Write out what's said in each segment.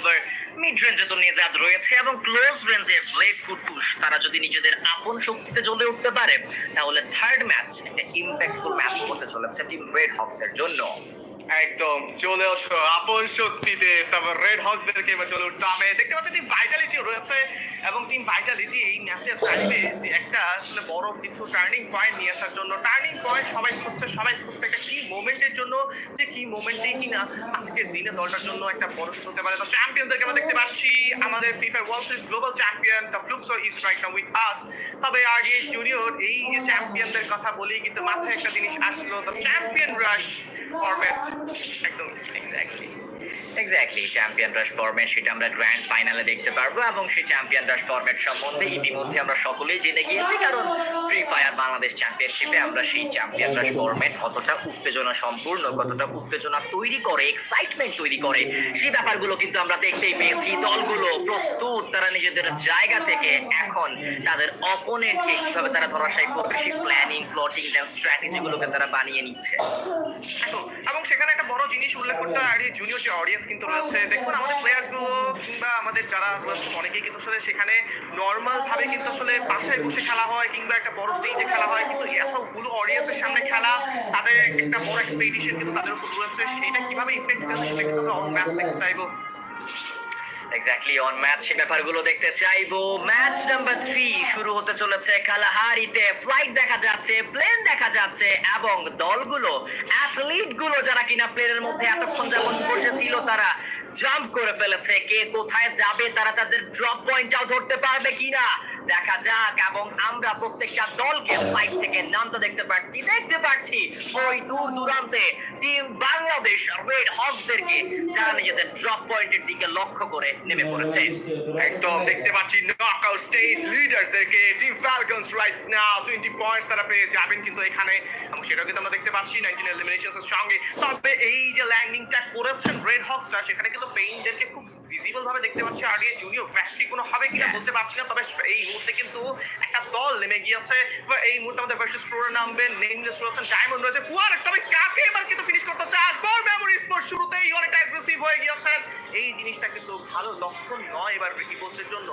However mid রেঞ্জে তো Nejad রয়েছে এবং ক্লোজ রেঞ্জে ব্লেড কুটুস তারা যদি নিজেদের আপন শক্তিতে জ্বলে উঠতে পারে, তাহলে থার্ড ম্যাচ একটা ইম্প্যাক্টফুল ম্যাচ হতে চলেছে টিম রেড হক্সের জন্য। একদম, চলে আছো আপন শক্তিতে, তারপর রেড হকসদেরকে এবার চলে উঠতে দেখতে পাচ্ছি টিম ভাইটালিটি রয়েছে, এবং টিম ভাইটালিটি এই ম্যাচে চাইবে যে একটা আসলে বড় কিছু টার্নিং পয়েন্ট নিয়ে আসার জন্য টার্নিং পয়েন্ট সবাই খুঁজছে সবাই খুঁজছে একটা কি মোমেন্টের জন্য। যে কি মোমেন্টে কিনা আজকের দিনে দলটার জন্য একটা বড় কিছু হতে পারে। তো চ্যাম্পিয়নদেরকে আমরা দেখতে পাচ্ছি, আমাদের FIFA world series global champion the Fluxo is right now with us তবে আগে জুনিয়র এই চ্যাম্পিয়নদের কথা বলি, কিন্তু মাথায় একটা জিনিস আসলো দ্য চ্যাম্পিয়ন রাশ ফরম্যাট একদম এক্স্যাক্টলি এক্স্যাক্টলি চ্যাম্পিয়ন রাশ সেটা আমরা গ্র্যান্ড ফাইনালে দেখতে পারব এবং সেই চ্যাম্পিয়ন রাশ সম্বন্ধে ইতিমধ্যে আমরা সকলেই জেনে গিয়েছি, কারণ ফ্রি ফায়ার বাংলাদেশ চ্যাম্পিয়নশিপে আমরা সেই চ্যাম্পিয়ন রাশ কতটা উত্তেজনা সম্পূর্ণ, কতটা উত্তেজনা তৈরি করে এক্সাইটমেন্ট তৈরি করে, সেই ব্যাপারগুলো কিন্তু আমরা দেখতেই পেয়েছি। দলগুলো প্রস্তুত, তারা নিজেদের জায়গা থেকে এখন তাদের অপোনেন্টকে কীভাবে তারা ধরাশায়ী করবে, সেই প্ল্যানিং প্লটিং দেন স্ট্র্যাটেজিগুলোকে তারা বানিয়ে নিচ্ছে। এবং সেখানে একটা বড় জিনিস উল্লেখ করতে হয় জুনিয়র যে অডিয়েন্স কিন্তু রয়েছে। দেখুন, আমাদের প্লেয়ার্সগুলো কিংবা আমাদের যারা রয়েছে, অনেকেই কিন্তু আসলে সেখানে নর্মাল ভাবে কিন্তু আসলে বাসায় বসে খেলা হয় কিংবা একটা বড় স্টেজে খেলা হয়। কিন্তু এতগুলো অডিয়েন্সের সামনে খেলা, তাদের একটা বড় এক্সপেকটেশন কিন্তু তাদের উপর রয়েছে। সেটা কীভাবে ইম্প্যাক্ট ফেলবে সেটা কিন্তু আমরা অন্য ম্যাচ দেখতে চাইব। এক্স্যাক্টলি অন ম্যাচ সে ব্যাপারগুলো দেখতে চাইব। ম্যাচ নাম্বার থ্রি শুরু হতে চলেছে কালাহারিতে ফ্লাইট দেখা যাচ্ছে প্লেন দেখা যাচ্ছে, এবং দলগুলো অ্যাথলিটগুলো যারা কিনা প্লেনের মধ্যে এতক্ষণ যেমন বসেছিল তারা জাম্প করে ফেলেছে। কে কোথায় যাবে, তারা তাদের ড্রপ পয়েন্টটাও ধরতে পারবে কিনা? দেখা যাক, এবং আমরা প্রত্যেকটা দলকে ফ্লাইট থেকে নামতে দেখতে পাচ্ছি দেখতে পাচ্ছি ওই দূর দূরান্তে টিম বাংলাদেশ রেড হকসদেরকে যারা নিজেদের ড্রপ পয়েন্টের দিকে লক্ষ্য করে নেমে পড়েছে। একদম, দেখতে পাচ্ছি knockout stage লিডার্সদেরকে team Falcons right now 20 points তারা পেয়ে যাবেন কিন্তু এখানে, এবং সেটাও কিন্তু আমরা দেখতে পাচ্ছি 19 এলিমিনেশনস এর সঙ্গে। তবে এই যে ল্যান্ডিংটা করেছেন রেড হকসরা সেখানে কিন্তু পেইনদেরকে খুব ভিজিবল ভাবে দেখতে পাচ্ছি। আগে জুনিয়র ম্যাচটি কোনো হবে কিনা বলতে পারছি না তবে এই মুহূর্তে কিন্তু একটা দল নেমে গিয়েছে। এই মুহূর্তে আমাদের ভার্সেস প্রো নামবে নেমলেস রয়েছেন ডায়মন্ড রয়েছে পুয়ার তবে কাকে এবার কিন্তু ফিনিশ করতে চান গোল মেমোরি স্পোর্ট শুরুতেই অনেকটা অ্যাগ্রেসিভ হয়ে গিয়েছেন এই জিনিসটা কিন্তু ভালো লক্ষণ নয় এবার ইবোলদের জন্য।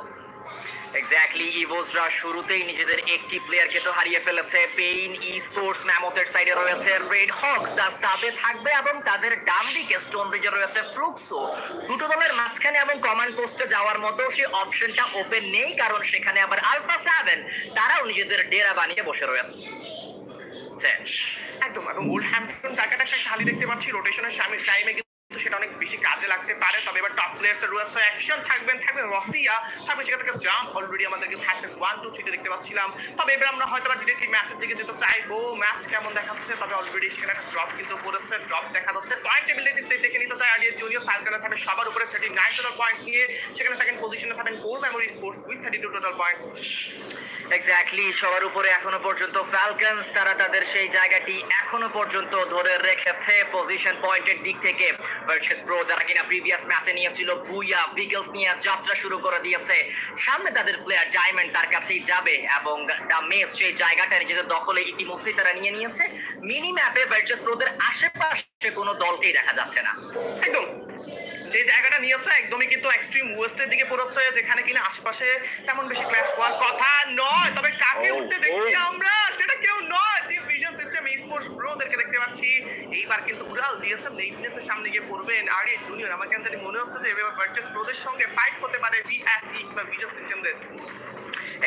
এক্স্যাক্টলি ইভোসরা শুরুতেই নিজেদের একটি প্লেয়ারকে তো হারিয়ে ফেলেছে। পেইন ই স্পোর্টস ম্যামথের সাইডে রয়েছে রেড হকস তার সাবে থাকবে এবং তাদের ডান দিকে স্টোন ব্রিজে রয়েছে ফ্লুক্সো দুটো দলের মাঝখানে এবং কমান্ড পোস্টে যাওয়ার মতো সেই অপশনটা ওপেন নেই, কারণ সেখানে আবার আলফা সেভেন তারাও নিজেদের ডেরা বানিয়ে বসে রয়েছে। একদম, এবং ওল্ড হ্যাম্পটন জায়গাটা একটা খালি দেখতে পাচ্ছি রোটেশনের টাইমে কিন্তু সেটা অনেক বেশি কাজে লাগতে পারে। তবে এবার টপ প্লেয়ার্স রয়েছে অ্যাকশন থাকবেন থাকবে রসিয়া। থাকবে সেখান থেকে জাম্প অলরেডি আমাদেরকে হ্যাশট্যাগ ওয়ান টু থ্রিতে দেখতে পাচ্ছিলাম। তবে এবার আমরা হয়তো ডিরেক্টলি ম্যাচের দিকে যেতে চাইব ম্যাচ কেমন দেখাচ্ছে, তবে অলরেডি সেখানে একটা ড্রপ কিন্তু পড়েছে ড্রপ দেখা যাচ্ছে। পয়েন্ট টেবিলিটিতে দেখে নিতে চাই আগে জুনিয়র ফাইভকানা থাকবে সবার উপরে থার্টি নাইন টোটাল পয়েন্টস নিয়ে। সেখানে সেকেন্ড পজিশনে থাকবেন goal memory sports with thirty two total points exactly সবার উপরে এখনও পর্যন্ত ফ্যালকনস তারা তাদের সেই জায়গাটি এখনও পর্যন্ত ধরে রেখেছে। পজিশন পয়েন্টের দিক থেকে ভার্সেস প্রো যারা কিনা প্রিভিয়াস ম্যাচে নিয়েছিল নিয়ে যাত্রা শুরু করে দিয়েছে। সামনে তাদের প্লেয়ার ডায়মন্ড তার কাছেই যাবে এবং দ্য মেস সেই জায়গাটা নিজেদের দখলে ইতিমধ্যেই তারা নিয়ে নিয়েছে। মিনি ম্যাপে ভার্সেস প্রোদের আশেপাশে কোনো দলকেই দেখা যাচ্ছে না। একদম। যে জায়গাটা নিয়েছে, একদমই কিন্তু এক্সট্রিম ওয়েস্টের দিকে যেখানে কিনা আশপাশে তেমন বেশি ক্ল্যাশ হওয়ার কথা নয় তবে কাকে Oh, উঠতে দেখছি oh. আমরা সেটা কেউ নয় team vision system esports ব্রোদেরকে দেখতে পাচ্ছি এইবার কিন্তু উড়াল দিয়েছেন নেইটনেসের সামনে গিয়ে পড়বেন আর জুনিয়র আমার কেন মনে হচ্ছে যে, এবার ভার্চেস প্রোদের সঙ্গে ফাইট হতে পারে বিএসই বা ভিজন সিস্টেমদের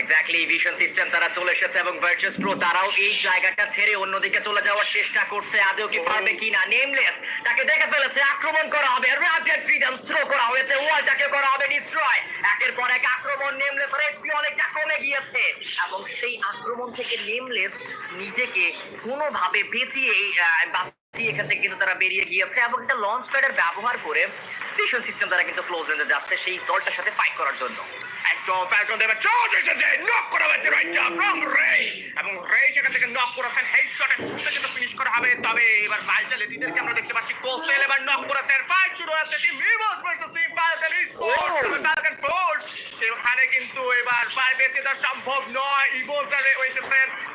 এক্স্যাক্টলি ভিশন সিস্টেম তারা চলে এসেছে এবং ভার্চুয়াস প্রো তারাও এই জায়গাটা ছেড়ে অন্যদিকে চলে যাওয়ার চেষ্টা করছে। কি পারবে কিনা? নেমলেস তাকে দেখে ফেলেছে আক্রমণ করা হবে। র্যাপিড ফ্রিডম থ্রো করা হয়েছে। ওয়ালটাকে করা হবে ডিস্ট্রয় একের পর এক আক্রমণ নেমলেস এর এইচপি অনেকটা কমে গিয়েছে। এবং সেই আক্রমণ থেকে নেমলেস নিজেকে কোনোভাবে বেঁচিয়ে এখান থেকে কিন্তু তারা বেরিয়ে গিয়েছে এবং একটা লঞ্চ প্যাডের ব্যবহার করে ভিশন সিস্টেম তারা কিন্তু ক্লোজ রেঞ্জে যাচ্ছে সেই দলটার সাথে ফাইট করার জন্য। একদম ফ্যালকন দেবে চার্জ এসেছে। নক করা হয়েছে রাইট ফ্রম রে এবং রে সেখান থেকে নক করেছেন। হেডশটে খুঁজে কিন্তু ফিনিশ করা হবে। তবে এবার ভাইটালিটিদেরকে আমরা দেখতে পাচ্ছি। কোস্টেল এবার নক করেছেন ফাইট শুরু হয়েছে। Team reverse versus team falcon sports falcon force সেখানে কিন্তু এবার পায়ে বেঁচে দেওয়া সম্ভব নয়। ইভোজারে এসেছেন।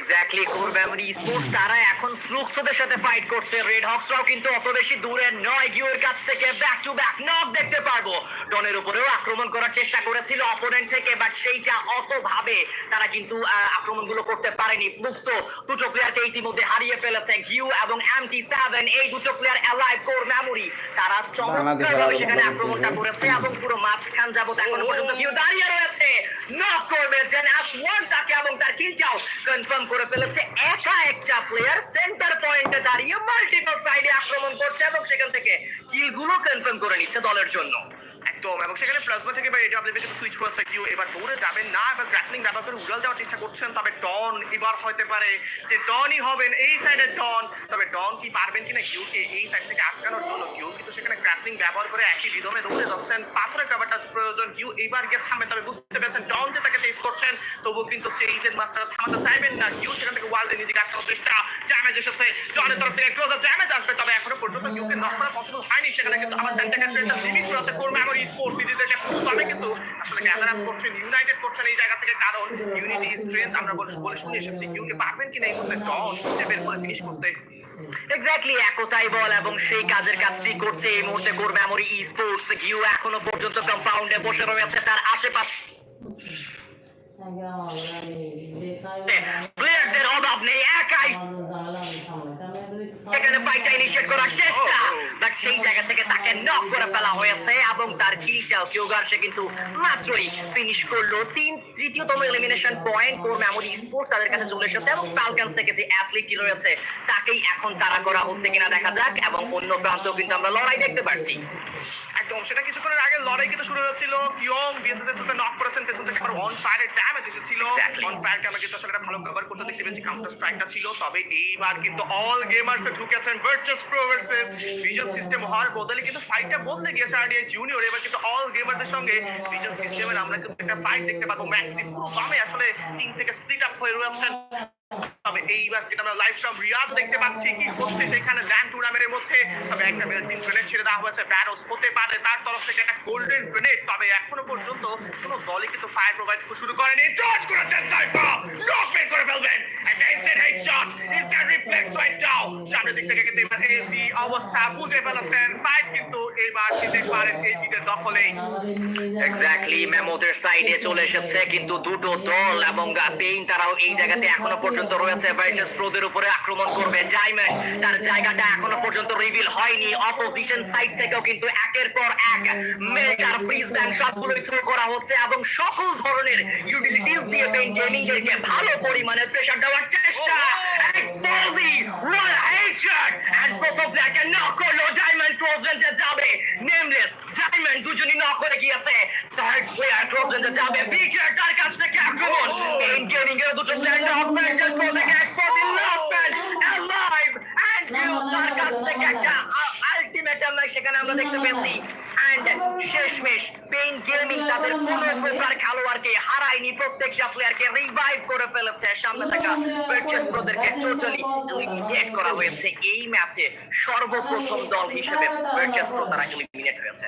এক্স্যাক্টলি কোর মেমোরি স্পোর্টস তারা এখন ফ্লুক্সোদের সাথে ফাইট করছে। রেড হক্সরাও কিন্তু অত বেশি দূরে নয়। গিওর কাছ থেকে ব্যাক টু ব্যাক নক দেখতে পারব। ডনের উপরেও আক্রমণ করার চেষ্টা করেছিল অপোনেন্ট থেকে বাট সেইটা অত ভাবে তারা কিন্তু আক্রমণগুলো করতে পারেনি। ফ্লুক্সো দুটো প্লেয়ারকে ইতিমধ্যে হারিয়ে ফেলেছে। গিউ এবং এমটি সেভেন এই দুটো প্লেয়ার অ্যালাইভ কোর মেমোরি তারা চমৎকার ভাবে সেখানে আক্রমণটা করেছে এবং পুরো মাঝখান যাবত এখনও পর্যন্ত গিউ দাঁড়িয়ে রয়েছে। নক করবে জেনাস ওয়ান তাকে এবং তার কিলটাও কনফার্ম করে ফেলেছে। একা একটা প্লেয়ার সেন্টার পয়েন্টে দাঁড়িয়ে মাল্টিপল সাইডে আক্রমণ করছে এবং সেখান থেকে কিলগুলো কনফার্ম করে নিচ্ছে দলের জন্য। একদম, এবং সেখানে প্লাজমা থেকে সুইচ করেছে কিউ, এবার দৌড়ে যাবেন না, এবার ব্যবহার করে উড়াল দেওয়ার চেষ্টা করছেন, তবে ডন এবার হতে পারে যে ডনই হবেন এই সাইডের ডন তবে ডন কি পারবেন কিনা কিউকে এই সাইড থেকে আটকানোর জন্য? কিউ কিন্তু সেখানে গ্র্যাপলিং ব্যবহার করে একই বিদমে দৌড়ে যাচ্ছেন। পাথরের কাভারটা প্রয়োজন কিউ, এবার গিয়ে থামে তবে বুঝতে পেরেছেন ডন যে তাকে চেস তবুও কিন্তু চেইজের মাত্রা থামাতে চাইবেন না। কিউ সেখান থেকে ওয়ার্ল্ডে নিজেকে আটকানোর চেষ্টা ড্যামেজ এসেছে। জনের তরফ থেকে ক্লোজার ড্যামেজ আসবে। তবে এখনও পর্যন্ত কিউকে নক করা পসিবল হয়নি। সেখানে কিন্তু আমার সেন্টার কোর মেমোরি স্পোর্টস নিজেদেরকে তবে কিন্তু আসলে আপ করছেন ইউনাইটেড করছেন এই জায়গা থেকে। কারণ ইউনিটি স্ট্রেংথ আমরা বলে শুনে এসেছি। কিউকে পারবেন কিনা এই মুহূর্তে? ডন খুঁজে বের করে ফিনিশ করতে। এক্স্যাক্টলি একতাই বল এবং সেই কাজের কাজটি করছে। এই মুহূর্তে কোর মেমোরি স্পোর্টস গিউ এখনও পর্যন্ত কম্পাউন্ডে বসে রয়েছে। তার আশেপাশে মাত্রই ফিনিশ করল। তিন, তৃতীয়তম এলিমিনেশন পয়েন্ট স্পোর্টস তাদের কাছে চলে এসেছে এবং থেকে রয়েছে, তাকেই এখন তারা করা হচ্ছে কিনা দেখা যাক এবং অন্য প্রান্তেও কিন্তু আমরা লড়াই দেখতে পাচ্ছি একদম সেটা কিছুক্ষণের আগে লড়াই কিন্তু শুরু হয়েছিল। কিয়ং বিএসএস এর সাথে নক করেছেন পেছন থেকে আবার অন ফায়ারের ড্যামেজ এসেছিল। অন ফায়ারকে আমরা কিন্তু আসলে ভালো কভার করতে দেখতে পেয়েছি কাউন্টার স্ট্রাইকটা ছিল। তবে এইবার কিন্তু all gamers ঢুকেছেন virtuous pro versus vision system হওয়ার বদলে কিন্তু ফাইটটা বদলে গিয়েছে আরডিআই জুনিয়র এবার কিন্তু অল গেমারদের সঙ্গে ভিজন সিস্টেমের আমরা কিন্তু একটা ফাইট দেখতে পাবো। ম্যাক্সি পুরো দামে আসলে টিম থেকে স্প্লিট আপ হয়ে রয়েছেন। তবে এইবার সেটা আমরা লাইভ ফ্রম রিয়াদ দেখতে পাচ্ছি, কি হচ্ছে সেখানে ল্যান্ড টুর্নামেন্টের মধ্যে। তবে একটা ছেড়ে দেওয়া হয়েছে ব্যারোস হতে পারে তার তরফ থেকে একটা গোল্ডেন গ্রেনেড তবে এখনও পর্যন্ত কোনো দলই কিন্তু ফায়ার প্রোভাইড শুরু করেনি। ডজ করেছেন বের করে ফেলবেন একটা instant headshot instant reflex right down সামনের থেকে কিন্তু এবার এজি অবস্থা বুঝে ফেলেছেন। ফাইট কিন্তু এবার নিতে পারেন এজিদের দখলেই। এক্স্যাক্টলি মেমোদের সাইডে চলে এসেছে, কিন্তু দুটো দল এবং পেইন তারাও এই জায়গাতে এখনও পর্যন্ত রয়েছে। ভাইটাস প্রোদের উপরে আক্রমণ করবে ডায়মন্ড তার জায়গাটা এখনও পর্যন্ত রিভিল হয়নি। অপোজিশন সাইড থেকেও কিন্তু একের পর এক মেল্টার ফ্রিজ ব্যাংক সবগুলোই থ্রো করা হচ্ছে এবং সকল ধরনের ইউটিলিটিস দিয়ে পেইন গেমিং এরকে ভালো পরিমাণে প্রেসার দেওয়ার চেষ্টা। এক্সপোজিং ওয়ান হেডশট এন্ড প্রথম প্লেয়ারকে নক করল ডায়মন্ড ক্রস রেঞ্জে যাবে নেমলেস ডায়মন্ড দুজনই নক করে গিয়েছে থার্ড প্লেয়ার ক্রস রেঞ্জে যাবে বিকের তার কাছ থেকে আক্রমণ পেইন গেমিং এর দুটো প্লেয়ার নক করে জাস্ট প্রো থেকে exposing last man alive and fuse তার কাছ থেকে একটা আলটিমেট আমরা সেখানে আমরা দেখতে পেয়েছি শেষমেশ পেইন গেমিং তাদের কোনো প্রকার খেলোয়াড়কে হারায়নি প্রত্যেকটা প্লেয়ারকে রিভাইভ করে ফেলেছে সামনে থাকা পারচেস প্রোদেরকে টোটালি এলিমিনেট করা হয়েছে এই ম্যাচে সর্বপ্রথম দল হিসেবে পারচেস প্রো তারা এলিমিনেট হয়েছে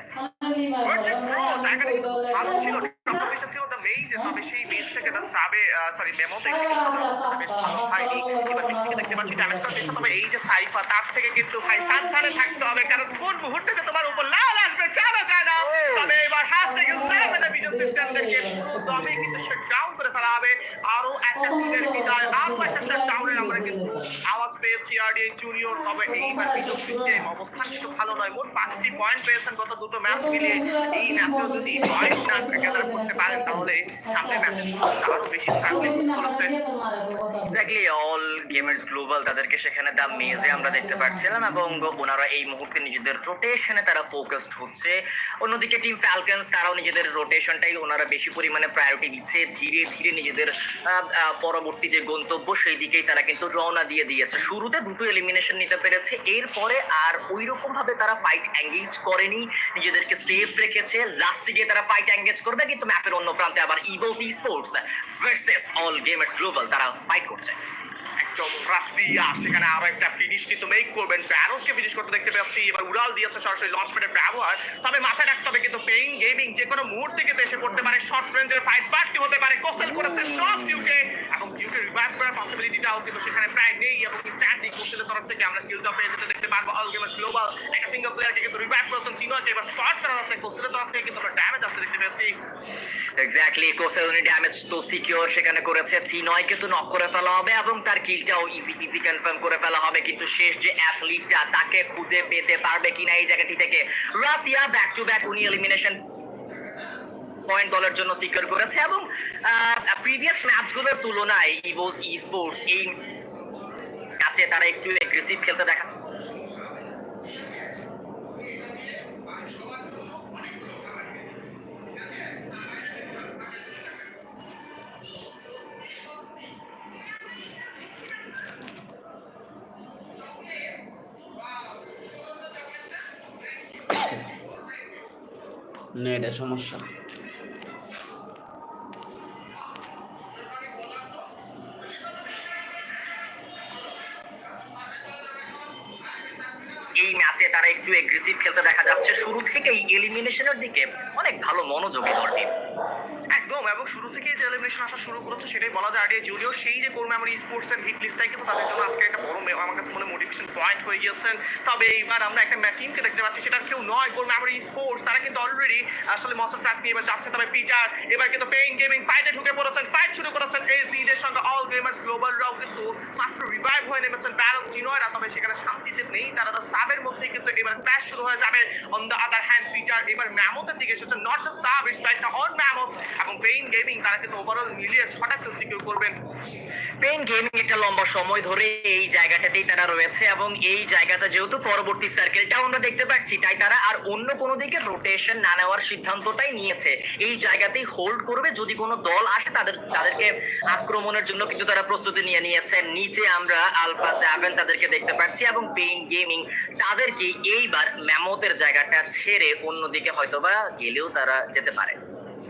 জায়গাটা ভালো ছিল কম্পিটিশন ছিল দ্য মেইজে তবে সেই মেইজ থেকে দ্য সাবে সরি মেমোতে এসে কিন্তু বেশ ভালো হয়নি এবার থেকে দেখতে পাচ্ছি ড্যামেজ করার চেষ্টা তবে এই যে সাইফা তার থেকে কিন্তু ভাই সাবধানে থাকতে হবে কারণ কোন মুহূর্তে যে তোমার উপর লাল আসবে জানা যায় না। তবে এবার ভিজন সিস্টেমদেরকে পুরো দমে কিন্তু শাট ডাউন করে ফেলা হবে। আরও একটা টিমের বিদায় আরও একটা শাট ডাউনের আমরা কিন্তু আওয়াজ পেয়েছি আরডিএ জুনিয়র তবে এইবার ভিজন সিস্টেম অবস্থান কিন্তু ভালো নয়। মোট পাঁচটি পয়েন্ট পেয়েছেন গত দুটো ম্যাচ মিলিয়ে। এই ম্যাচেও যদি পয়েন্ট না গ্যাদার করতে পারেন তাহলে ম্যাচে আরও বেশি struggling exactly all gamers global তাদেরকে সেখানে দা মেজে আমরা দেখতে পাচ্ছিলাম এবং ওনারা এই মুহূর্তে নিজেদের রোটেশনে তারা ফোকাসড হচ্ছে। অন্যদিকে টিম ফ্যালকনস, তারাও নিজেদের রোটেশনটাই ওনারা বেশি পরিমাণে প্রায়োরিটি দিচ্ছে ধীরে ধীরে নিজেদের পরবর্তী যে গন্তব্য, সেই দিকেই তারা কিন্তু রওনা দিয়ে দিয়েছে। শুরুতে দুটো এলিমিনেশন নিতে পেরেছে। এরপরে আর ওই রকম ভাবে তারা ফাইট এঙ্গেজ করেনি। নিজেদেরকে সেফ রেখেছে। লাস্টে গিয়ে তারা ফাইট এঙ্গেজ করবে, কিন্তু ম্যাপের অন্য প্রান্তে আবার Evos esports versus all gamers global তারা ফাইট করছে। রাশিয়া সেখানে আরও একটা ফিনিশ কিন্তু মেক করবেন। ব্যারোসকে ফিনিশ করতে দেখতে পাচ্ছি, এবার উড়াল দিয়েছে সরাসরি লঞ্চ প্যাডের ব্যবহার। তবে মাথায় রাখতে হবে কিন্তু পেইং গেমিং যে কোনো মুহূর্তে কিন্তু এসে পড়তে পারে। শর্ট রেঞ্জের ফাইট বাড়তি হতে পারে। কোসেল করেছে নক ডিউকে এবং ডিউকে রিভাইভ করার পসিবিলিটিটাও কিন্তু সেখানে প্রায় নেই এবং স্ট্যান্ডিং কোসেলের তরফ থেকে আমরা কিলটা পেয়ে যেতে দেখতে পারব। অল গেমার্স গ্লোবাল একটা সিঙ্গেল প্লেয়ারকে কিন্তু রিভাইভ করেছেন চিনোকে এবার স্টার্ট করা যাচ্ছে কোসেলের তরফ থেকে, কিন্তু আমরা ড্যামেজ আসতে দেখতে পাচ্ছি এক্স্যাক্টলি কোসেল উনি ড্যামেজ তো সিকিউর সেখানে করেছে। চিনয়কে তো নক করে ফেলা হবে এবং তার কিলটাও ইজি ইজি কনফার্ম করে ফেলা হবে, কিন্তু শেষ যে অ্যাথলিটটা তাকে খুঁজে পেতে পারবে কিনা এই জায়গাটি থেকে রাশিয়া ব্যাক টু ব্যাক উনি এলিমিনেশন পয়েন্ট দলের জন্য সিকিউর করেছে এবং প্রিভিয়াস ম্যাচগুলোর তুলনায় ইভোস ই স্পোর্টস এই কাছে তারা একটু এগ্রেসিভ খেলতে দেখা নেটের সমস্যা। এই ম্যাচে তারা একটু এগ্রেসিভ খেলতে দেখা যাচ্ছে। শুরু থেকেই এলিমিনেশনের দিকে অনেক ভালো মনোযোগী দলটি একদম এবং শুরু থেকেই এলিমিনেশন আসা শুরু করেছে, সেটাই বলা যায় আগে যদিও সেই যে কোর মেমোরি স্পোর্টস এর হিট লিস্টটাই কিন্তু তাদের জন্য আজকে একটা বড় আমার কাছে মনে মোটিভেশন পয়েন্ট হয়ে গিয়েছেন। তবে এইবার আমরা একটা টিমকে দেখতে পাচ্ছি, সেটা কেউ নয় কোর মেমোরি স্পোর্টস তারা কিন্তু অলরেডি আসলে মশার চাক নিয়ে এবার যাচ্ছে। তবে পিটার এবার কিন্তু পেইন গেমিং ফাইটে ঢুকে পড়েছেন ফাইট শুরু করেছেন এই জিদের সঙ্গে অল গেমার্স গ্লোবালরাও কিন্তু মাত্র রিভাইভ হয়ে নেমেছেন ব্যারস জিনোয়রা তবে সেখানে শান্তিতে নেই, তারা তো সাবের মধ্যেই কিন্তু এবার ক্র্যাশ শুরু হয়ে যাবে। On the other hand Peter এবার ম্যামথের দিকে এসেছে not the sub it's like on mammoth এবং পেইন গেমিং তারা কিন্তু ওভারঅল মিলিয়ে ছটা কিল সিকিউর করবেন। পেন গেমিং একটা লম্বা সময় ধরে এই জায়গাটাতেই তারা রয়েছে এবং এই জায়গাটা যেহেতু পরবর্তী সার্কেলটাও আমরা দেখতে পাচ্ছি, তাই তারা আর অন্য কোনো দিকে রোটেশন না নেওয়ার সিদ্ধান্তটাই নিয়েছে। এই জায়গাতেই হোল্ড করবে, যদি কোনো দল আসে, তাদের, তাদেরকে আক্রমণের জন্য কিন্তু তারা প্রস্তুতি নিয়ে নিয়েছে। নিচে আমরা আলফা সেভেন তাদেরকে দেখতে পাচ্ছি এবং পেইন গেমিং তাদেরকে এইবার ম্যামতের জায়গাটা ছেড়ে অন্যদিকে হয়তোবা গেলেও তারা যেতে পারে।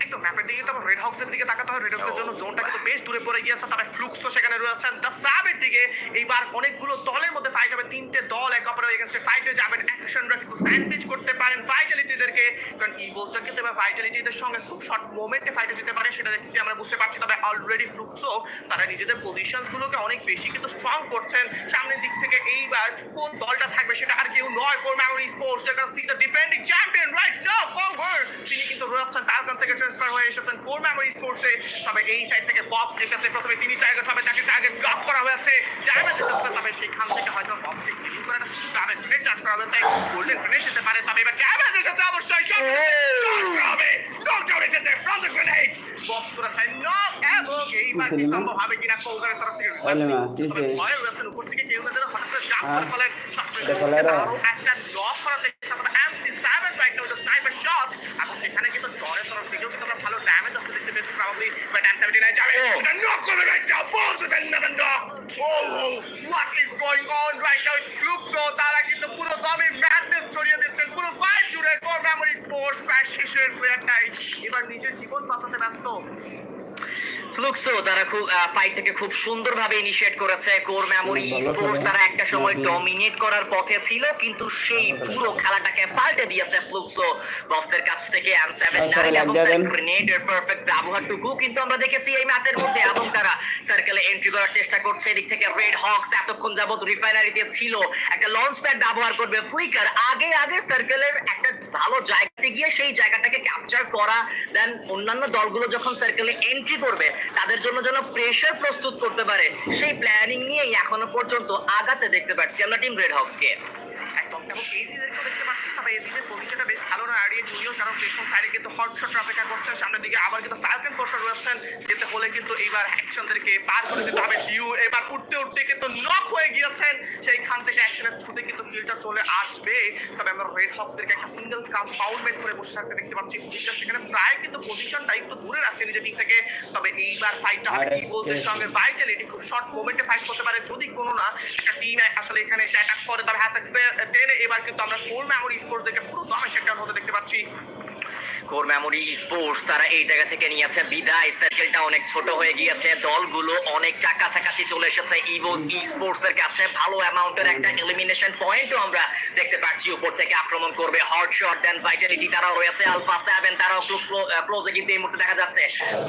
একদম ম্যাপের দিকে তো রেড হক্সের দিকে তাকাতে হয়। রেড হক্সের জন্য জোনটা কিন্তু বেশ দূরে পড়ে গিয়েছে। তবে ফ্লুক্সও সেখানে রয়েছেন দ্য সাবের দিকে এইবার অনেকগুলো দলের মধ্যে ফাইট হবে। তিনটে দল এক অপরের এগেনস্টে ফাইটে যাবেন। অ্যাকশনরা কিন্তু স্যান্ডউইচ করতে পারেন ভাইটালিটিদেরকে কারণ ইভোলসরা কিন্তু এবার ভাইটালিটিদের সঙ্গে খুব শর্ট মোমেন্টে ফাইটে যেতে পারে, সেটা দেখতে আমরা বুঝতে পারছি। তবে অলরেডি ফ্লুক্সও তারা নিজেদের পজিশনস গুলোকে অনেক বেশি কিন্তু স্ট্রং করছেন। সামনের দিক থেকে এইবার কোন দলটা থাকবে সেটা আর কেউ নয়। কোর মেমোরি স্পোর্টস যেটা see the defending champion right now cover তিনি কিন্তু রয়েছেন ফ্যালকন থেকে ট্রান্সফার হয়ে এসেছেন কোর মেমোরি স্পোর্টসে তবে এই সাইড থেকে বব এসেছে প্রথমে তিনি টার্গেট হবে তাকে টার্গেট ব্লক করা হয়েছে। ড্যামেজ এসেছে তবে সেখান থেকে হয়তো ববকে কিলিং করে ড্যামেজ গ্রেড চার্জ করা হয়েছে। গোল্ডেন গ্রেনেড যেতে পারে তবে এবার ড্যামেজ এসেছে অবশ্যই। শট হবে এসেছে ফ্রম দ্য গ্রেনেড বক্স করেছে নক এবং এইবার কি সম্ভব হবে কিনা কৌগারের তরফ থেকে? ভয় রয়েছেন উপর থেকে কেউ না যেন হঠাৎ করে জাম্প হ্যাঁ। করে ফেলেন একটা ড্রপ করার চেষ্টা করে MP seven right now sniper shot এবং সেখানে কিন্তু জয়ের তরফ থেকেও কিন্তু আমরা ভালো ড্যামেজ আসতে দেখতে পেয়েছি সেভেন্টি নাইন যাবে Oh. এটা নক করবে right now balls with another knock oh what is going on right now it looks so তারা কিন্তু পুরো দমে ম্যাডনেস ছড়িয়ে দিচ্ছেন পুরো ফাইট জুড়ে ফর মেমোরি স্পোর্টস প্রায় শেষের প্লেয়ারটাই এবার নিজের জীবন বাঁচাতে ব্যস্ত ফ্লুক্সো তারা খুব ফাইটটাকে খুব সুন্দরভাবে ইনিশিয়েট করেছে। কোর মেমোরি স্পোর্টস তারা একটা সময় ডমিনেট করার পথে ছিল কিন্তু সেই পুরো খেলাটাকে পাল্টে দিয়েছে ফ্লুক্সো বক্সের কাছ থেকে এম সেভেন এবং গ্রেনেডের পারফেক্ট ব্যবহারটুকু কিন্তু আমরা দেখেছি এই ম্যাচের মধ্যে এবং তারা সার্কেলে এন্ট্রি করার চেষ্টা করছে। এদিক থেকে রেড হক্স এতক্ষণ যাবত রিফাইনারিতে ছিল। একটা লঞ্চ প্যাড ব্যবহার করবে। ফ্লিকার আগে আগে সার্কেলের একটা ভালো জায়গাতে গিয়ে সেই জায়গাটাকে ক্যাপচার করা দেন অন্যান্য দলগুলো যখন সার্কেলে এন্ট্রি করবে, তাদের জন্য যেন প্রেশার প্রস্তুত করতে পারে, সেই প্ল্যানিং নিয়েই এখনও পর্যন্ত আগাতে দেখতে পাচ্ছি আমরা টিম রেড হক্সকে এবং এসিদেরকেও দেখতে পাচ্ছি। তবে এসিদের পজিশনটা বেশ ভালো না আরিয়ে জুনিয়র কারণ পেছন সাইডে কিন্তু হট শট অপেক্ষা করছে। সামনের দিকে আবার কিন্তু ফালকন ফোর্সার রয়েছেন যেতে হলে কিন্তু এইবার অ্যাকশনদেরকে পার করে দিতে হবে। ডিউ এবার উঠতে উঠতে কিন্তু নক হয়ে গিয়েছেন। সেইখান থেকে অ্যাকশনের ছুটে কিন্তু কিলটা চলে আসবে। তবে আমরা রেড হকসদেরকে একটা সিঙ্গেল কম্পাউন্ডমেন্ট করে বসে থাকতে দেখতে পাচ্ছি। ফিল্ডটা সেখানে প্রায় কিন্তু পজিশনটা একটু দূরে রাখছে নিজের টিম থেকে। তবে এইবার ফাইটটা হবে এসকে- সঙ্গে। ভাইটালিটি খুব শর্ট মোমেন্টে ফাইট করতে পারে যদি কোনো না একটা টিম আসলে এখানে এসে অ্যাটাক করে। তবে হ্যাঁ টেনে এবার কিন্তু আমরা কোর মেমোরি স্পোর্টস দেখে পুরো দমে শেকডাউন হতে দেখতে পাচ্ছি। কোর মেমোরি স্পোর্টস তারা এই জায়গা থেকে নিয়েছে বিদায় সার্কেলটা অনেক ছোট হয়ে গিয়েছে। দলগুলো অনেকটা কাছাকাছি চলে এসেছে ইভোস ই স্পোর্টস এর কাছে। ভালো অ্যামাউন্টের একটা এলিমিনেশন পয়েন্টও আমরা দেখতে পাচ্ছি উপর থেকে আক্রমণ করবে হট শট দেন ভাইটালিটি তারাও রয়েছে। আলফা সেভেন তারাও ক্লোজে কিন্তু এই মুহূর্তে দেখা যাচ্ছে।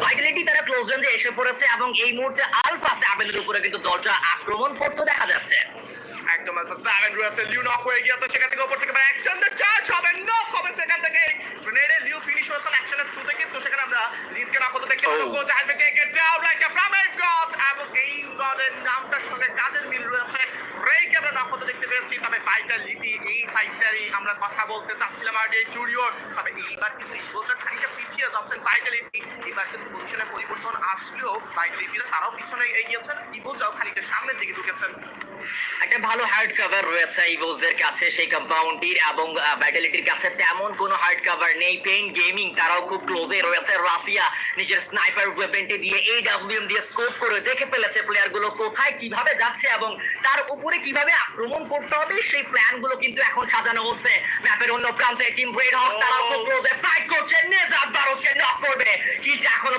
ভাইটালিটি তারা ক্লোজ রেঞ্জে এসে পড়েছে এবং এই মুহূর্তে আলফা সেভেনের উপরে কিন্তু দলটা আক্রমণ করতে দেখা যাচ্ছে। একদম আলফা সেভেন রয়েছে লিউ নক হয়ে গিয়েছে সেখান থেকে উপর থেকে অ্যাকশন দ্য চার্জ হবে। নক হবে সেখান থেকে। গ্রেনেডে লিউ ফিনিশ হয়েছে অ্যাকশনের থ্রুতে কিন্তু সেখানে আমরা লিজকে নক হতে দেখতে পাবো. গোজ আসবে take it down like a flamage god এবং এই গডের নামটার সঙ্গে কাজের মিল রয়েছে। রেইকে আমরা নক হতে দেখতে পেয়েছি। তবে ফাইটালিটি এই ফাইটারই আমরা কথা বলতে চাচ্ছিলাম আর এই জুনিয়র তবে এইবার কিন্তু ইগোটা খানিকটা পিছিয়ে যাচ্ছেন ফাইটালিটি এবার কিন্তু পজিশনে পরিবর্তন আসলেও ফাইটালিটিরা তারাও পিছনে এগিয়েছেন। ইগোটাও খানিকটা সামনের দিকে ঢুকেছেন। একটা ভালো হার্ড কভার রয়েছে ইভোসদের কাছে, সেই কম্পাউন্ডটির এবং ব্যাটালিটির কাছে তেমন কোনো হার্ড কভার নেই। পেইন গেমিং তারাও খুব ক্লোজে রয়েছে। রাশিয়া নিজের স্নাইপার ওয়েপেনটি দিয়ে এই ডাব্লিউএম দিয়ে স্কোপ করে দেখে ফেলেছে প্লেয়ারগুলো কোথায়, কীভাবে যাচ্ছে এবং তার উপরে কীভাবে আক্রমণ করতে হবে, সেই প্ল্যানগুলো কিন্তু এখন সাজানো হচ্ছে। ম্যাপের অন্য প্রান্তে টিম ব্রেড হক তারাও খুব ক্লোজে ফাইট করছে। নেজাদ বারোসকে নক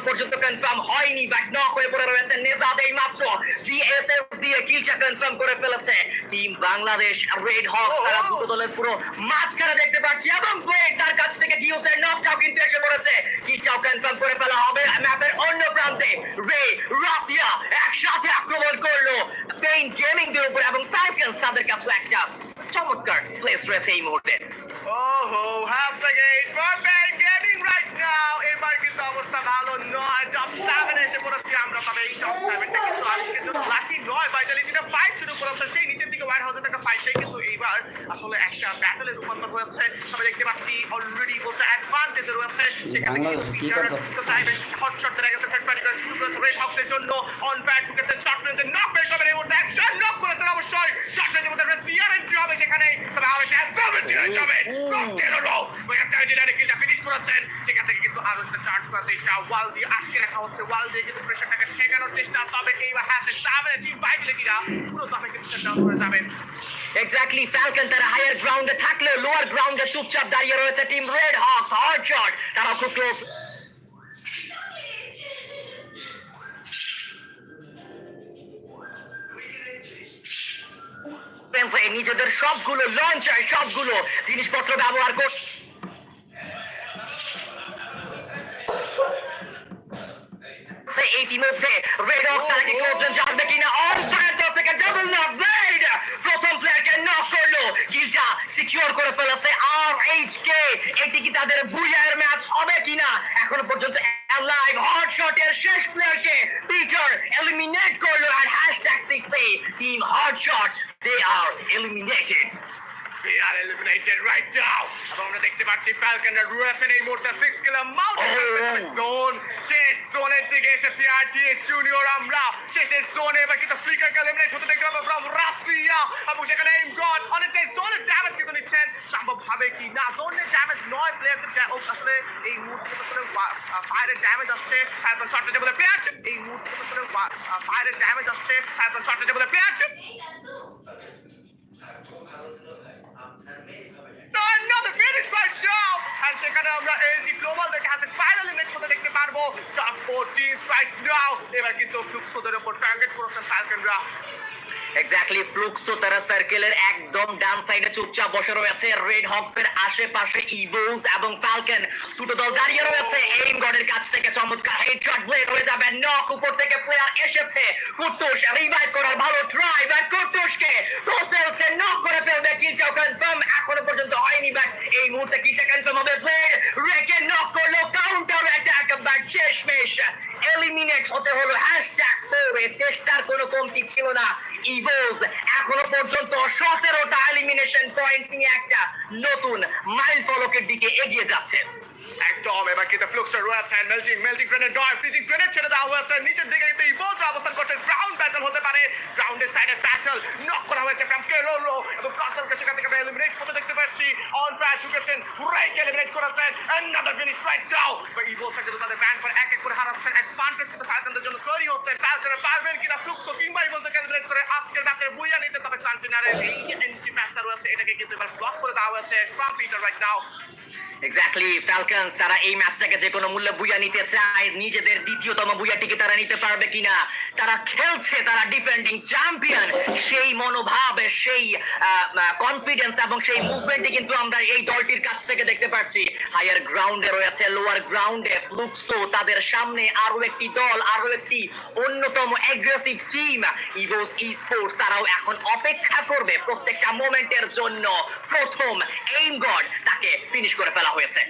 পর্যন্ত কনফার্ম হয়নি বাট নক হয়ে পড়ে রয়েছে নেজাদ এই মাত্র ভিএসএস দিয়ে কিলটা কনফার্ম করে ফেলেছে। টিম বাংলাদেশ রেড হক তারা দুটো দলের পুরো মাঝখানে দেখতে পাচ্ছি এবং ব্রেড তার কাছ থেকে ডিউসের নকটাও কিন্তু এসে পড়েছে। কিলটাও কনফার্ম করে ফেলা হবে ম্যাপের অন্য প্রান্তে। রে রাশিয়া একসাথে আক্রমণ করল। পেইন গেমিং দের উপর এবং ফ্যালকনস তাদের কাছে একটা চমৎকার প্লেস রয়েছে এই মুহূর্তে। ওহো hashtag eight perfect gaming right now এবার কিন্তু অবস্থা ভালো নয় টপ সেভেন এসে পড়েছি আমরা তবে এই টপ সেভেনটা কিন্তু আজকে জন্য লাকি নয়। ভাইটালিটিটা ফাইট শুরু করেছে সেই নিচের দিকে ওয়ার হাউসে থাকা ফাইটটাই কিন্তু এইবার আসলে একটা ব্যাটলে রূপান্তর হয়েছে। তবে দেখতে পাচ্ছি অলরেডি বলছে অ্যাডভান্টেজে রয়েছে। সেখানে কিন্তু কি ফিচার করতেছে? তো চাইবে হট শট দেখা গেছে থার্ড পার্টি শুরু করেছে রেড হকদের জন্য। অন ফায়ার ঢুকেছে শট রেঞ্জে নক বের করবেন এই মুহূর্তে অ্যাকশন নক করেছেন অবশ্যই। শট রেঞ্জের মধ্যে রেসিয়ার এন্ট্রি হবে সেখানে। তবে আরও একটা সেভেন্টিনাইন যাবে তবে এইবার হ্যাশে সেভেন টিম ডাউন করে যাবে। এক্স্যাক্টলি ফ্যালকন তারা হায়ার গ্রাউন্ডে থাকলে লোয়ার গ্রাউন্ডে চুপচাপ দাঁড়িয়ে রয়েছে। Team red hawks hot shot তারা খুব ক্লোজ নিজেদের সবগুলো লঞ্চার সবগুলো জিনিসপত্র ব্যবহার কর ইতিমধ্যে রেড অফ তাকে ক্লোজন যাবে কিনা? অন ফায়ার থেকে ডাবল নক ব্লেড প্রথম প্লেয়ারকে নক করল। কিলটা সিকিউর করে ফেলেছে আর এইচ কে এটি কি তাদের বুয়ার ম্যাচ হবে কিনা? এখনও পর্যন্ত লাইভ হট শটের শেষ প্লেয়ারকে পিটার এলিমিনেট করল। আর hashtag six team hot shot they are eliminated We are eliminated right now. এবং আমরা দেখতে পাচ্ছি ফ্যালকনরা রয়েছেন এই মুহূর্তে সিক্স কিলো মাউন্টেন জোন শেষ জোনের দিকে এসেছি আর ডিএ জুনিয়র আমরা। শেষের জোনে এবার কিন্তু ফ্লিকারকে এলিমিনেট হতে দেখতে পাবো ফ্রম রাশিয়া এবং সেখানে এম গড অনেকটাই জোনের ড্যামেজ কিন্তু নিচ্ছেন। সম্ভব হবে কি না? জোনের ড্যামেজ নয় প্লেয়ারদের আসলে এই মুহূর্তে আসলে ফায়ারের ড্যামেজ আসছে। তারপর শর্টে বলে প্লেয়ার এই মুহূর্তে আসলে ফায়ারের ড্যামেজ আসছে। তারপর শর্টে বলে player another finish right now সেখানে আমরা এজি গ্লোবাল দেখে হাসে ফাইনালি ম্যাচ দেখতে পারব। টপ ফোরটিন রাইট নাও এবার কিন্তু ফ্লুক্সোদের উপর টার্গেট করেছেন ফ্যালকনরা এক্স্যাক্টলি ফ্লুক্সো তারা সার্কেলের একদম ডান সাইডে চুপচাপ বসে রয়েছে। রেড হকস এর আশেপাশে ইভোস এবং ফালকন দুটো দল দাঁড়িয়ে রয়েছে। এইম গডের কাছ থেকে চমৎকার হেডশট ব্লেড হয়ে যাবে। নক উপর থেকে প্লেয়ার এসেছে। কুটুস রিভাইভ করার ভালো ট্রাই বাট কুটুসকে তোসেলছে নক করে ফেলবে। কিলটাও কনফার্ম এখনও পর্যন্ত হয়নি বাট এই মুহূর্তে কিলটা কনফার্ম হবে। ব্লেড রেকে নক করল কাউন্টার অ্যাটাক বাট শেষমেশ এলিমিনেট হতে হলো। হ্যাশট্যাগ ফোরে চেষ্টার কোনো কমতি ছিল না। ইভোস এখনও পর্যন্ত সতেরোটা এলিমিনেশন পয়েন্ট নিয়ে একটা নতুন মাইল ফলকের দিকে এগিয়ে যাচ্ছে। একদম, এবার কিন্তু ফ্লুক্সো রয়েছেন মেল্টিং মেল্টিং গ্রেনেড নয় ফ্রিজিং গ্রেনেড ছেড়ে দেওয়া হয়েছে নিচের দিকে কিন্তু ইভোজ অবস্থান করছে গ্রাউন্ড ব্যাটল হতে পারে গ্রাউন্ডের সাইডে ব্যাটল নক করা হয়েছে ফ্রম কেলোলো এবং কাসলকে সেখান থেকে এলিমিনেট করতে দেখতে পাচ্ছি অন ফায়ার ঢুকেছেন রাইকে এলিমিনেট করেছেন অ্যানাদার ফিনিশ রাইট নাও বা ইভোজটা কিন্তু তাদের ব্যান্ড করে এক এক করে হারাচ্ছেন অ্যাডভান্টেজ কিন্তু ফালকনদের জন্য তৈরি হচ্ছে ফালকনে পারবেন কিনা ফ্লুক্সো কিংবা ইভোজকে এলিমিনেট করে আজকের ম্যাচের বুইয়া নিতে তবে কন্টেনারের এই এন্ট্রি ম্যাচটা রয়েছে, এটাকে কিন্তু এবার ব্লক করে দেওয়া হয়েছে from Peter right now exactly falcons তারা এই ম্যাচটাকে যে কোনো মূল্যে বুয়া নিতে চায়, নিজেদের দ্বিতীয়তম বুয়াটিকে তারা নিতে পারবে কিনা? তারা খেলছে, তারা ডিফেন্ডিং চ্যাম্পিয়ন সেই মনোভাব, সেই কনফিডেন্স এবং সেই মুভমেন্টই কিন্তু আমরা এই দলটির কাছ থেকে দেখতে পাচ্ছি। হায়ার গ্রাউন্ডে রয়েছে লোয়ার গ্রাউন্ডে ফ্লুক্সো তাদের সামনে আরও একটি দল আরও একটি অন্যতম aggressive team Evos esports তারাও এখন অপেক্ষা করবে প্রত্যেকটা মোমেন্টের জন্য। প্রথম এইম গড তাকে ফিনিশ করে ফেলা হয়েছে।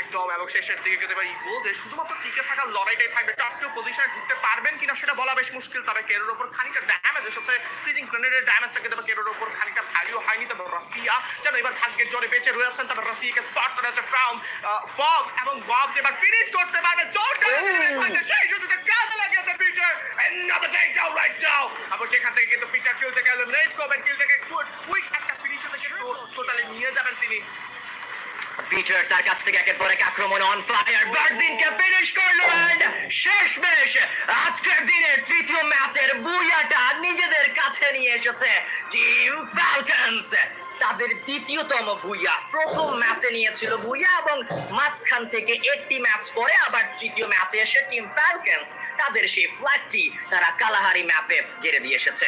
একদম এবং শেষের দিকে কিন্তু এবার ইগো যে শুধুমাত্র টিকে থাকার লড়াইটাই থাকবে। টপ টু পজিশনে ঢুকতে পারবেন কিনা সেটা বলা বেশ মুশকিল তবে কেরোর উপর খানিকটা ড্যামেজ এসেছে। ফ্রিজিং গ্রেনেডের ড্যামেজটা কিন্তু কেরোর উপর খানিকটা ভ্যালিও হয়নি। তবে রাশিয়া যেন এবার ভাগ্যের জোরে বেঁচে রয়েছেন তবে রাশিয়াকে স্পট করা হচ্ছে ফ্রম বব এবং বব এবার ফিনিশ করতে পারবে। জোরটা সেই সুযোগে কাজে লাগিয়েছে পিটার। Down right now আবার সেখান থেকে কিন্তু পিটার কিল থেকে এলিমিনেট করবেন। কিল থেকে কুইক একটা ফিনিশ কিন্তু টোটালি নিয়ে যাবেন তিনি। পিটার তার কাছ থেকে একের পর এক আক্রমণ অন ফায়ার বার্জিনকে ফিনিশ করল and শেষমেশ আজকের দিনের তৃতীয় ম্যাচের বুয়াটা নিজেদের কাছে নিয়ে এসেছে টিম ফ্যালকনস তাদের দ্বিতীয়তম ভুইয়া প্রথম ম্যাচে নিয়েছিল ভুইয়া এবং মাঝখান থেকে একটি ম্যাচ পরে আবার তৃতীয় ম্যাচে এসে টিম ফ্যালকনস তাদের সেই ফ্ল্যাটটি তারা কালাহারি ম্যাপে গেড়ে দিয়ে এসেছে।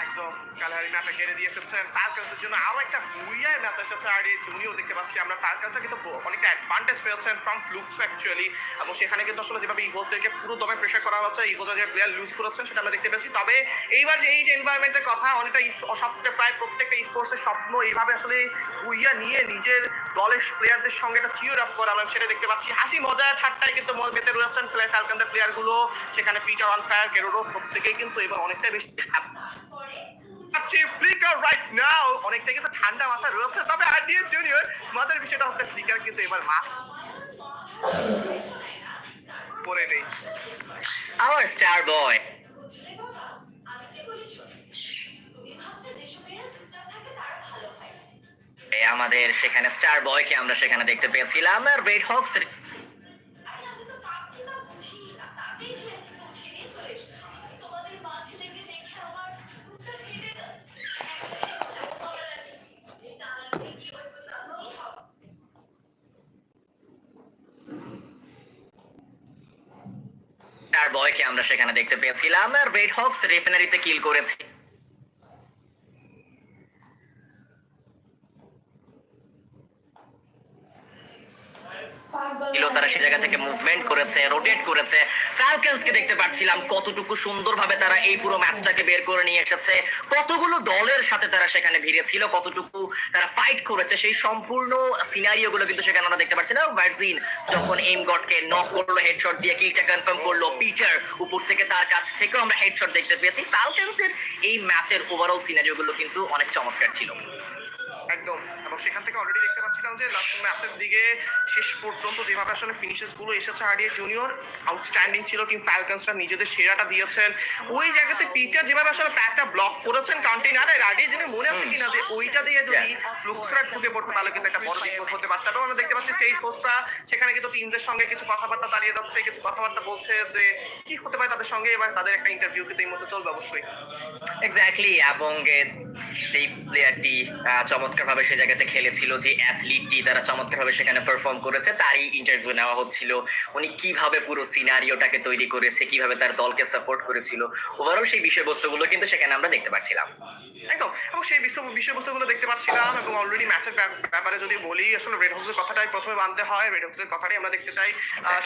একদম। কালাহারি ম্যাপে ঘিরে দিয়ে এসেছেন ফালকনসের জন্য আরও একটা বুইয়ার ম্যাচ এসেছে আর এই জুনিয়র দেখতে পাচ্ছি আমরা। ফালকনসে কিন্তু অনেকটা অ্যাডভান্টেজ পেয়েছেন ফ্রম ফ্লুক্স অ্যাকচুয়ালি এবং সেখানে কিন্তু আসলে যেভাবে ইগোসদেরকে পুরো দমে প্রেশার করা হচ্ছে ইগোজা যে প্লেয়ার লুজ করেছেন, সেটা আমরা দেখতে পাচ্ছি তবে এইবার যে এই যে এনভায়রনমেন্টের কথা, অনেকটা সবচেয়ে প্রায় প্রত্যেকটা স্পোর্টসের স্বপ্ন এইভাবে আসলে বুইয়া নিয়ে নিজের দলের প্লেয়ারদের সঙ্গে একটা চিয়ার আপ করা আমরা সেটা দেখতে পাচ্ছি। হাসি মজা ঠাট্টায় কিন্তু মেতে রয়েছেন ফ্যালকনদের প্লেয়ারগুলো সেখানে পিটার অন ফায়ার প্রত্যেকেই কিন্তু এবার অনেকটাই বেশি পাচ্ছি ফ্লিকার রাইট নাও ঠান্ডা মাথা রয়েছে, তবে জুনিয়র তোমাদের বিষয়টা হচ্ছে ফ্লিকার কিন্তু এবার মাস্ক পরে নেই। আওয়ার স্টার বয় আমাদের সেখানে স্টার বয়কে আমরা সেখানে দেখতে পেয়েছিলাম। আর রেড হক্স আরে আমি তো কাঁদতে না বুঝি না তাতেই তো এখানে উঠে নিয়ে চলে এসেছি তোমাদের মাঝে লেগে দেখে আমার বুকটা ফেটে যাচ্ছে এটা আমি কি হইতো জানোই হবে স্টার বয়কে আমরা সেখানে দেখতে পেয়েছিলাম আর রেড হক্স রেফিনারিতে কিল করেছে। তারা সে জায়গা থেকে মুভমেন্ট করেছে রোটেট করেছে। ফ্যালকনসকে দেখতে পাচ্ছিলাম, কতটুকু সুন্দরভাবে তারা এই পুরো ম্যাচটাকে বের করে নিয়ে এসেছে, কতগুলো দলের সাথে তারা সেখানে ভিড়ে ছিল কতটুকু তারা ফাইট করেছে, সেই সম্পূর্ণ সিনারিও গুলো কিন্তু সেখানে আমরা দেখতে পাচ্ছি। না ভার্জিন যখন এম গডকে নক করল হেডশট দিয়ে কিলটা কনফার্ম করল পিটার উপর থেকে তার কাছ থেকেও আমরা হেডশট দেখতে পেয়েছি। ফ্যালকনসের এই ম্যাচের ওভারঅল সিনারিও গুলো কিন্তু অনেক চমৎকার ছিল। একদম। এবং সেখান থেকে অলরেডি দেখতে পাচ্ছিলাম যে লাস্ট ম্যাচের দিকে শেষ পর্যন্ত যেভাবে আসলে ফিনিশেসগুলো এসেছে আরিয়া জুনিয়র আউটস্ট্যান্ডিং ছিল টিম ফ্যালকনসরা নিজেদের সেরাটা দিয়েছেন। ওই জায়গাতে পিটার যেভাবে আসলে প্যাকটা ব্লক করেছেন কাউন্টিনারে আরিয়া জেনে মনে আছে কিনা যে ওইটা দিয়ে যদি ফ্লুক্সরা ঢুকে পড়তো তাহলে কিন্তু একটা বড় বিপদ হতে পারত। এবং আমরা দেখতে পাচ্ছি স্টেজ হোস্টরা সেখানে কিন্তু টিমদের সঙ্গে কিছু কথাবার্তা দাঁড়িয়ে যাচ্ছে কিছু কথাবার্তা বলছে যে কি হতে পারে তাদের সঙ্গে এবার তাদের একটা ইন্টারভিউ কিন্তু এই মধ্যে চলবে অবশ্যই। এক্স্যাক্টলি এবং যেই প্লেয়ারটি চমৎকার ভাবে সে জায়গাতে খেলেছিল যে অ্যাথলিটটি তারা চমৎকার ভাবে সেখানে পারফর্ম করেছে, তারই ইন্টারভিউ নেওয়া হচ্ছিল। উনি কীভাবে পুরো সিনারিওটাকে তৈরি করেছে, কীভাবে তার দলকে সাপোর্ট করেছিল। ওভারঅল সেই বিষয়বস্তুগুলো কিন্তু সেখানে আমরা দেখতে পাচ্ছিলাম। একদম, এবং সেই বিষয় বিষয়বস্তুগুলো দেখতে পাচ্ছিলাম, এবং অলরেডি ম্যাচের ব্যাপারে যদি বলি, আসলে রেড হক্সের কথাটাই প্রথমে মানতে হয়। রেড হক্সের কথাটাই আমরা দেখতে চাই।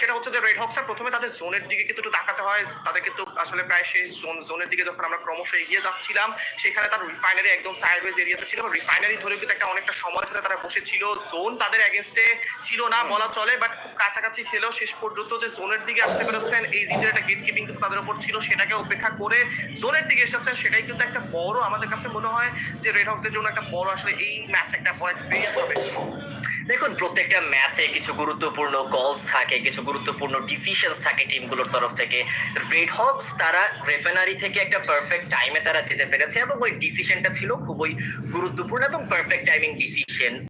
সেটা হচ্ছে যে রেড হক্সের প্রথমে তাদের জোনের দিকে কিন্তু একটু তাকাতে হয়, তাদের কিন্তু আসলে প্রায় সেই জোন জোনের দিকে যখন আমরা ক্রমশ এগিয়ে যাচ্ছিলাম, সেখানে তার রিফাইনারি একদম সাইডওয়েজ এরিয়াতে ছিল। রিফাইনারি ধরে কিন্তু একটা অনেকটা সময় ধরে তারা বসেছিল। জোন তাদের এগেনস্টে ছিল না বলা চলে বাট খুব কাছাকাছি ছিল। শেষ পর্যন্ত যে জোনের দিকে আসতে পেরেছেন, এই জিতের একটা গেট কিপিং কিন্তু তাদের উপর ছিল, সেটাকে উপেক্ষা করে জোনের দিকে এসেছেন। সেটাই কিন্তু একটা বড়, আমাদের কাছে মনে হয় যে রেড হকদের জন্য একটা বড়, আসলে এই ম্যাচ একটা বড় এক্সপিরিয়েন্স হবে। দেখুন, প্রত্যেকটা ম্যাচে কিছু গুরুত্বপূর্ণ কলস থাকে, কিছু গুরুত্বপূর্ণ ডিসিশনস থাকে টিমগুলোর তরফ থেকে। রেড হকস তারা রেফেনারি থেকে একটা পারফেক্ট টাইমে তারা যেতে পেরেছে এবং ওই ডিসিশনটা ছিল খুবই গুরুত্বপূর্ণ এবং পারফেক্ট টাইমিং ডিসিশন